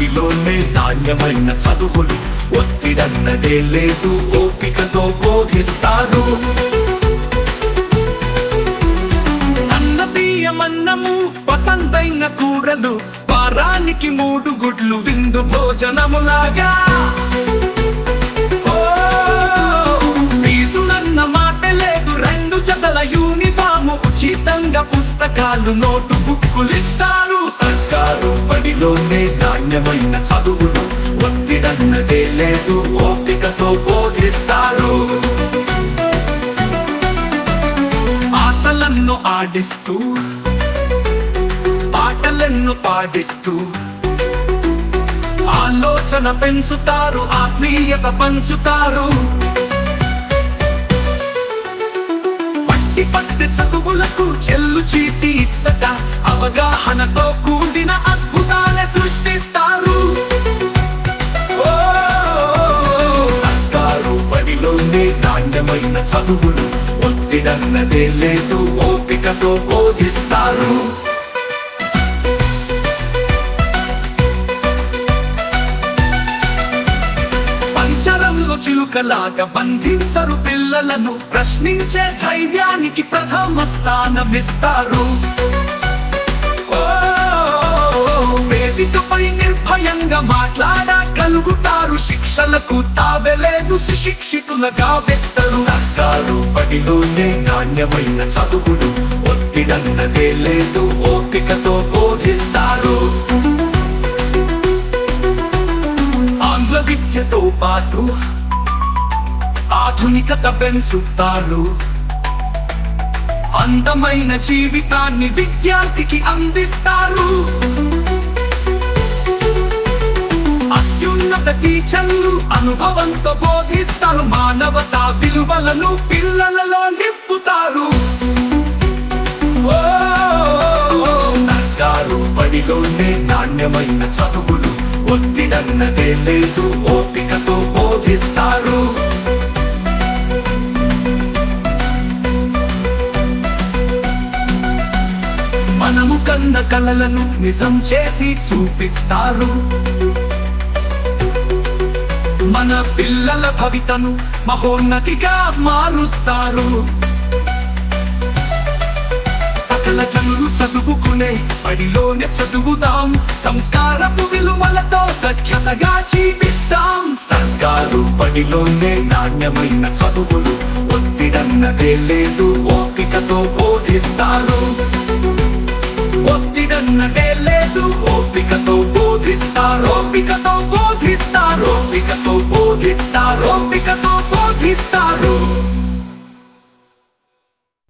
బడిలోనే ధాన్యమైన చదువులు ఒత్తిడన్నదే లేదు. ఓపికతో బోధిస్తారు. సన్న పసందైన కూరలు వారానికి మూడు గుడ్లు విందు భోజనములాగా. ఉచితంగా పుస్తకాలు నోటు బుక్కులు ఇస్తారు సర్కారు బడిలోనే నాణ్యమైన చదువులు ఒత్తిడన్నదే లేదు ఓపికతో బోధిస్తారు. ఆటలను ఆడిస్తూ పాటలను పాడిస్తూ ఆలోచన పెంచుతారు ఆత్మీయత పంచుతారు. చీటి అవగాహనతో కూడిన అద్భుతాలే సృష్టిస్తారు. సర్కారు బడిలోనే నాణ్యమైన చదువులు ఒత్తిడన్నదే లేదు ఓపికతో బోధిస్తారు. చిలుకలాగా బంధించరు పిల్లలను. ప్రశ్నించే ధైర్యానికి ప్రథమ స్థానమిస్తారు. వేదికపై నిర్భయంగా మాట్లాడగలుగుతారు శిక్షలకు తావెలేదు సుశిక్షితులుగా వేస్తారు. సర్కారు బడిలోనే నాణ్యమైన చదువులు ఒత్తిడన్నదే లేదు ఓపికతో బోధిస్తారు. ఆధునికత పెంచుతారు అందమైన జీవితాన్ని విద్యార్థికి అందిస్తారు. అత్యున్నత టీచర్లు అనుభవంతో బోధిస్తారు. మానవతా విలువలను పిల్లలలో నింపుతారు. సర్కారు బడిలోనే నాణ్యమైన చదువులు. ఒత్తిడన్నదే లేదు ఓపికతో బోధిస్తారు. కన్న కలలను నిజం చేసి చూపిస్తారు. మన పిల్లల భవితను మహోన్నతిగా మారుస్తారు. సకల జనులు చదువుకునే బడిలోనే చదువుదాం. సంస్కారపు విలువలతో సఖ్యతగా జీవిద్దాం. సర్కారు బడిలోనే నాణ్యమైన చదువులు ఒత్తిడన్నదే లేదు ఓపికతో బోధిస్తారు. బోధిస్తారు బోధిస్తారు మికతో బోధిస్తారు ఓపికతో బోధిస్తారు